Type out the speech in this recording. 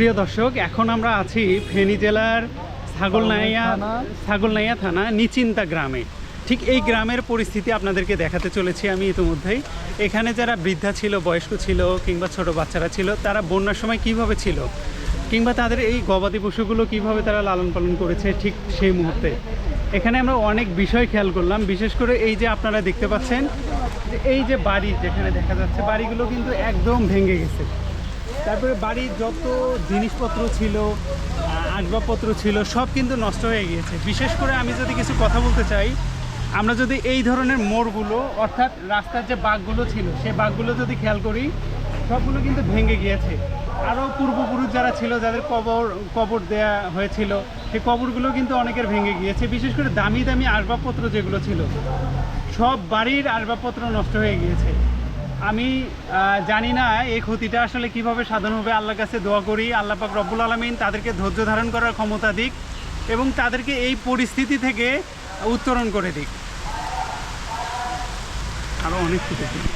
প্রিয় দর্শক এখন আমরা আছি ফেনী জেলার ছাগলনাইয়া। ছাগলনাইয়া থানা। নিচিন্তা গ্রামে। ঠিক এই গ্রামের পরিস্থিতি আপনাদেরকে দেখাতে চলেছি আমি ইতিমধ্যেই। এখানে যারা বৃদ্ধা ছিল বয়স্ক ছিল কিংবা ছোট বাচ্চারা ছিল তারা বন্যার সময় কীভাবে ছিল? কিংবা তাদের এই গবাদি পশুগুলো কীভাবে তারা লালন পালন করেছে ঠিক সেই মুহূর্তে? এখানে আমরা অনেক বিষয় খেয়াল করলাম বিশেষ করে এই যে আপনারা দেখতে পাচ্ছেন যে এই যে বাড়ি যেখানে দেখা যাচ্ছে বাড়িগুলো কিন্তু একদম ভেঙে গেছে। তারপরে বাড়ির যত জিনিসপত্র ছিল আসবাবপত্র ছিল, সব কিন্তু নষ্ট হয়ে গিয়েছে। বিশেষ করে আমি যদি কিছু কথা বলতে চাই, আমরা যদি এই ধরনের মোড়গুলো, অর্থাৎ রাস্তার যে বাঘগুলো ছিল, সেই বাঘগুলো যদি খেয়াল করি, সবগুলো কিন্তু ভেঙে গিয়েছে। আরও পূর্বপুরুষ যারা ছিল, যাদের কবর কবর দেয়া হয়েছিল, সেই কবরগুলো কিন্তু অনেকের ভেঙে গিয়েছে, বিশেষ করে দামি দামি আসবাবপত্র যেগুলো ছিল, সব বাড়ির আসবাবপত্র নষ্ট হয়ে গিয়েছে। আমি জানি না এই ক্ষতিটা আসলে কীভাবে সাধন হবে আল্লাহর কাছে দোয়া করি, আল্লাহ পাক রব্বুল আলমিন তাদেরকে ধৈর্য ধারণ করার ক্ষমতা দিক এবং তাদেরকে এই পরিস্থিতি থেকে উত্তরণ করে দিক আরও অনেক কিছু।